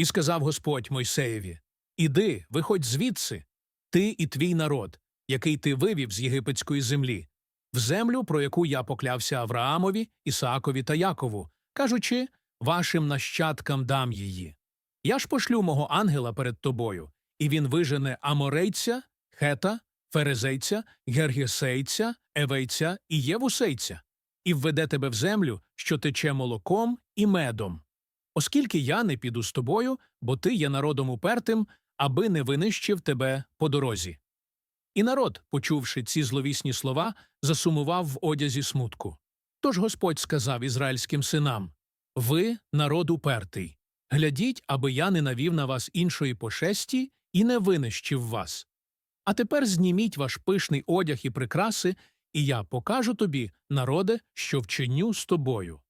І сказав Господь Мойсеєві Іди, виходь звідси, ти і твій народ, який ти вивів з єгипетської землі, в землю, про яку я поклявся Авраамові, Ісаакові та Якову, кажучи, вашим нащадкам дам її. Я ж пошлю мого ангела перед тобою, і він вижене аморейця, хета, ферезейця, гергесейця, евейця і євусейця, і введе тебе в землю, що тече молоком і медом. Оскільки я не піду з тобою, бо ти є народом упертим, аби не винищив тебе по дорозі. І народ, почувши ці зловісні слова, засумував в одязі смутку. Тож Господь сказав ізраїльським синам Ви народ упертий. Глядіть, аби я не навів на вас іншої пошесті і не винищив вас. А тепер зніміть ваш пишний одяг і прикраси, і я покажу тобі, народе, що вчиню з тобою.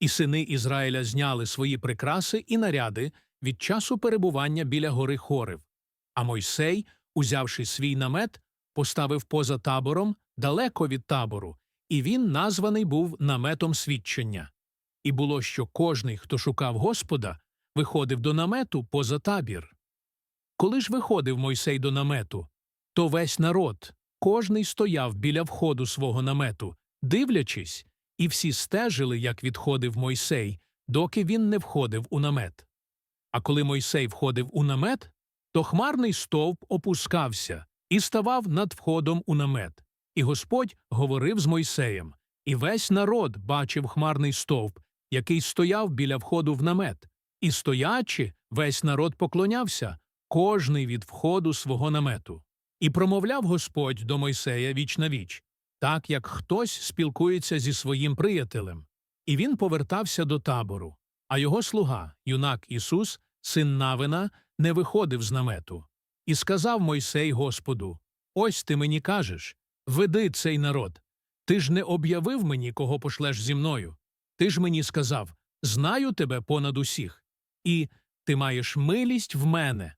І сини Ізраїля зняли свої прикраси і наряди від часу перебування біля гори Хорив. А Мойсей, узявши свій намет, поставив поза табором, далеко від табору, і він названий був наметом свідчення. І було, що кожний, хто шукав Господа, виходив до намету поза табір. Коли ж виходив Мойсей до намету, то весь народ, кожний стояв біля входу свого намету, дивлячись, і всі стежили, як відходив Мойсей, доки він не входив у намет. А коли Мойсей входив у намет, то хмарний стовп опускався і ставав над входом у намет. І Господь говорив з Мойсеєм, і весь народ бачив хмарний стовп, який стояв біля входу в намет. І стоячи, весь народ поклонявся, кожний від входу свого намету. І промовляв Господь до Мойсея віч на віч, так як хтось спілкується зі своїм приятелем. І він повертався до табору. А його слуга, юнак Ісус, син Навина, не виходив з намету. І сказав Мойсей Господу Ось ти мені кажеш веди цей народ. Ти ж не об'явив мені, кого пошлеш зі мною. Ти ж мені сказав Знаю тебе понад усіх, і ти маєш милість в мене.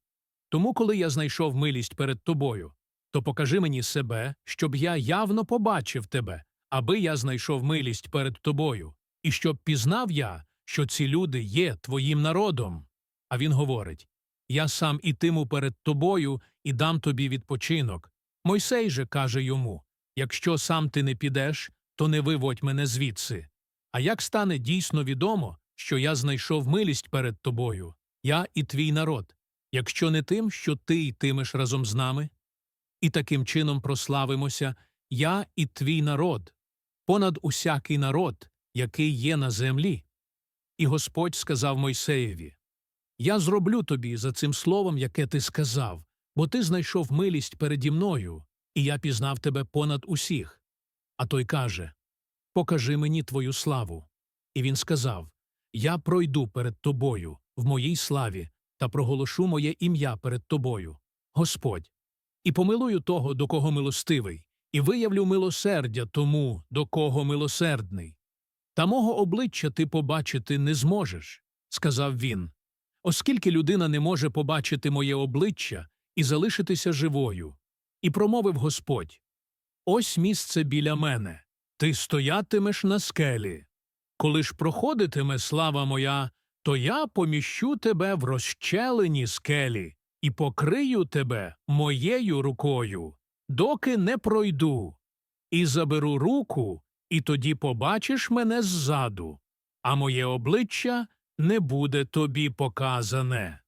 Тому, коли я знайшов милість перед тобою, то покажи мені себе, щоб я явно побачив тебе, аби я знайшов милість перед тобою, і щоб пізнав я, що ці люди є твоїм народом. А він говорить Я сам ітиму перед тобою і дам тобі відпочинок. Мойсей же каже йому Якщо сам ти не підеш, то не виводь мене звідси. А як стане дійсно відомо, що я знайшов милість перед тобою, я і твій народ, якщо не тим, що ти йтимеш разом з нами? І таким чином прославимося я і твій народ, понад усякий народ, який є на землі. І Господь сказав Мойсеєві Я зроблю тобі за цим словом, яке ти сказав, бо ти знайшов милість переді мною, і я пізнав тебе понад усіх. А той каже Покажи мені твою славу. І він сказав Я пройду перед тобою в моїй славі та проголошу моє ім'я перед тобою, Господь, і помилую того, до кого милостивий, і виявлю милосердя тому, до кого милосердний. Та мого обличчя ти побачити не зможеш, сказав він, оскільки людина не може побачити моє обличчя і залишитися живою. І промовив Господь Ось місце біля мене, ти стоятимеш на скелі. Коли ж проходитиме слава моя, то я поміщу тебе в розчелені скелі і покрию тебе моєю рукою, доки не пройду, і заберу руку, і тоді побачиш мене ззаду, а моє обличчя не буде тобі показане.